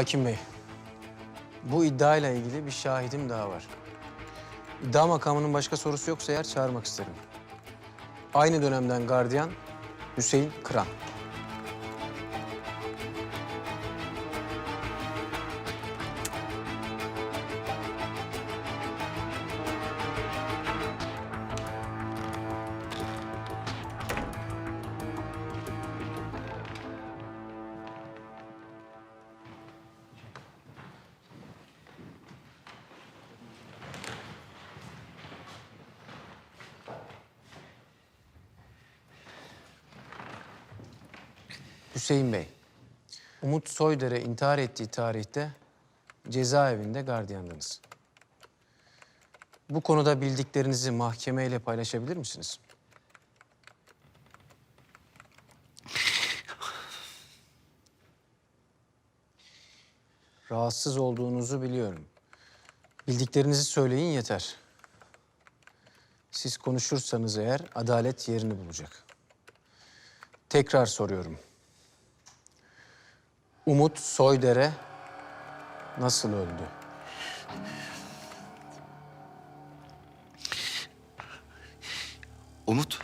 Hakim Bey, bu iddiayla ilgili bir şahidim daha var. İddia makamının başka sorusu yoksa eğer çağırmak isterim. Aynı dönemden gardiyan Hüseyin Kıran. Hüseyin Bey, Umut Soydere intihar ettiği tarihte cezaevinde gardiyandınız. Bu konuda bildiklerinizi mahkemeyle paylaşabilir misiniz? Rahatsız olduğunuzu biliyorum. Bildiklerinizi söyleyin yeter. Siz konuşursanız eğer adalet yerini bulacak. Tekrar soruyorum. Umut Soydere nasıl öldü? Umut.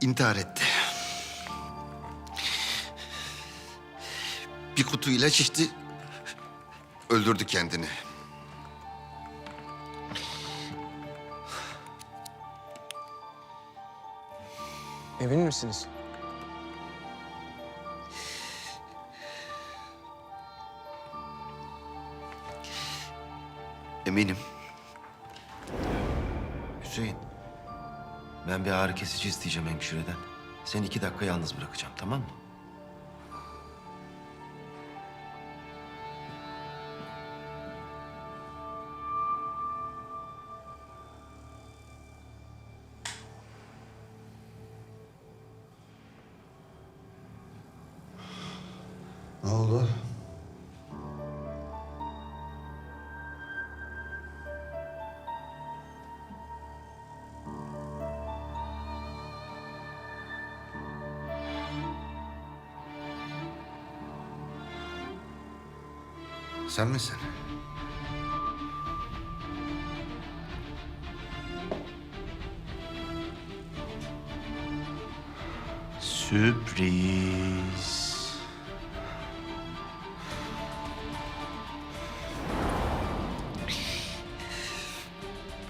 İntihar etti. Bir kutu ilaç içti. Öldürdü kendini. Emin misiniz? Eminim. Hüseyin, ben bir ağrı kesici isteyeceğim hemşireden. Seni iki dakika yalnız bırakacağım, tamam mı? Ne oldu? Sen misin? Sürpriz.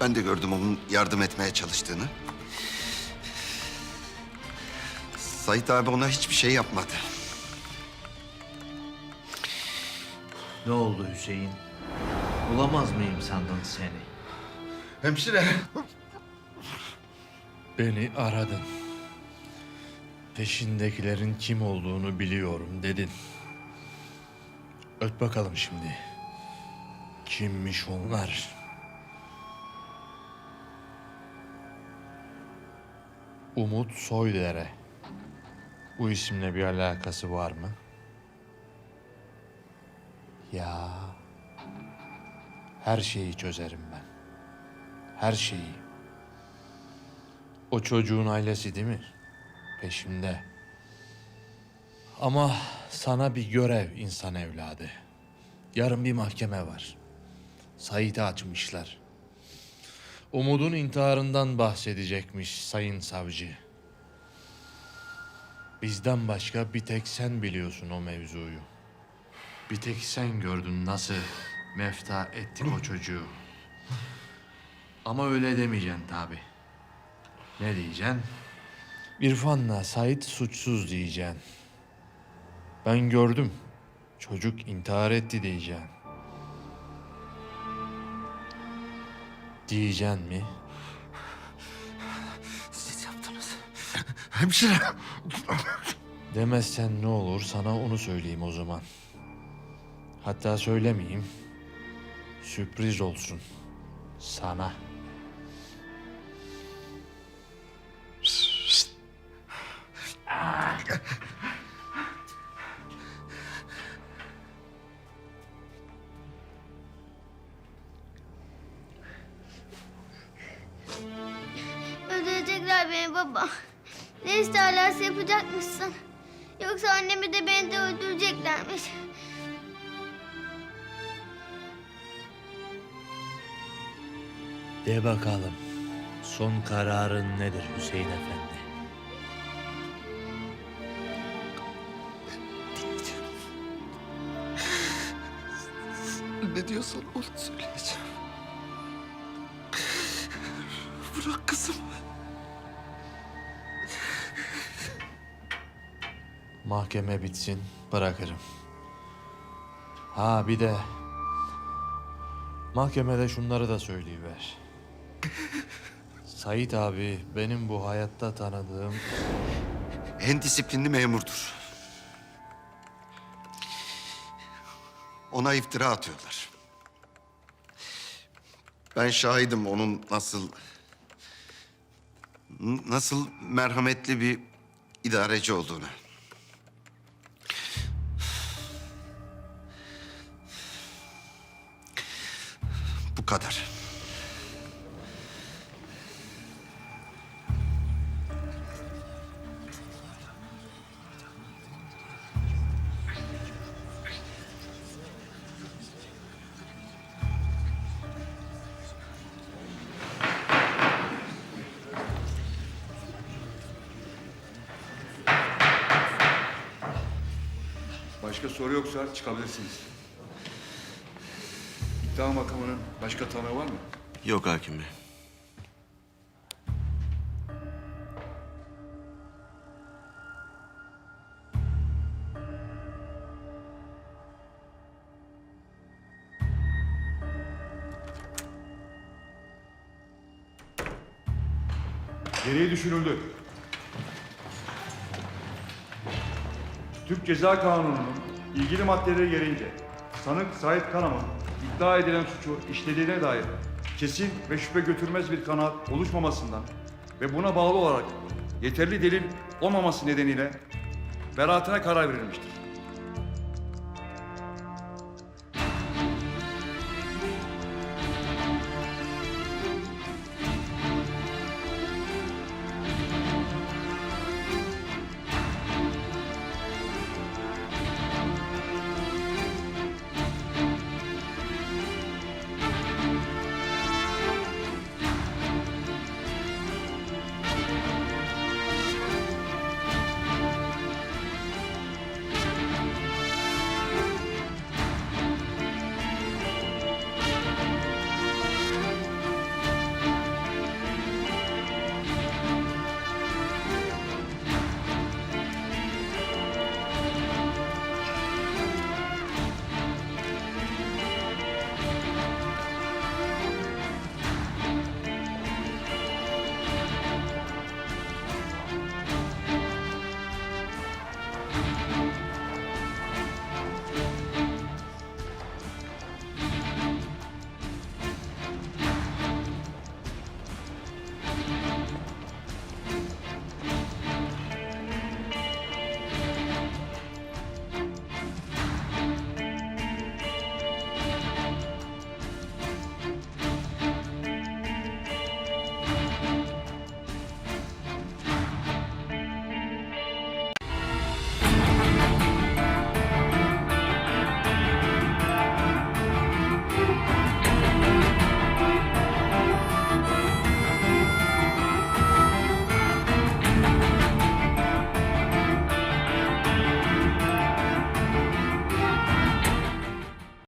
Ben de gördüm onun yardım etmeye çalıştığını. Sait abi ona hiçbir şey yapmadı. Ne oldu Hüseyin? Bulamaz mıyım sandın seni? Hemşire. Beni aradın. Peşindekilerin kim olduğunu biliyorum dedin. Öt bakalım şimdi. Kimmiş onlar? Umut Soydere. Bu isimle bir alakası var mı? Ya. Her şeyi çözerim ben. Her şeyi. O çocuğun ailesi değil mi? Peşimde. Ama sana bir görev insan evladı. Yarın bir mahkeme var. Sait'i açmışlar. Umud'un intiharından bahsedecekmiş sayın savcı. Bizden başka bir tek sen biliyorsun o mevzuyu. Bir tek sen gördün nasıl mefta ettik o çocuğu. Ama öyle demeyeceksin tabi. Ne diyeceksin? İrfan'la Sait suçsuz diyeceksin. Ben gördüm. Çocuk intihar etti diyeceksin. Diyeceksin mi? Siz yaptınız. Hemşire. Demezsen ne olur sana onu söyleyeyim o zaman. Hatta söylemeyeyim. Sürpriz olsun. Sana. Baba. Ne isterlerse yapacakmışsın. Yoksa annemi de beni de öldüreceklermiş. De bakalım. Son kararın nedir Hüseyin Efendi? Ne diyorsan onu söyleyeceğim. Bırak kızım. Mahkeme bitsin, bırakırım. Ha bir de... Mahkemede şunları da söyleyiver. Sait abi benim bu hayatta tanıdığım En disiplinli memurdur. Ona iftira atıyorlar. Ben şahidim onun nasıl... ...nasıl merhametli bir idareci olduğunu. Kadar. Başka soru yoksa çıkabilirsiniz. İddia makamının başka tanığı var mı? Yok hakim bey. Gereği düşünüldü. Türk Ceza Kanunu'nun ilgili maddeleri gereğince sanık Sait Karaman iddia edilen suçu işlediğine dair kesin ve şüphe götürmez bir kanaat oluşmamasından ve buna bağlı olarak yeterli delil olmaması nedeniyle beraatine karar verilmiştir.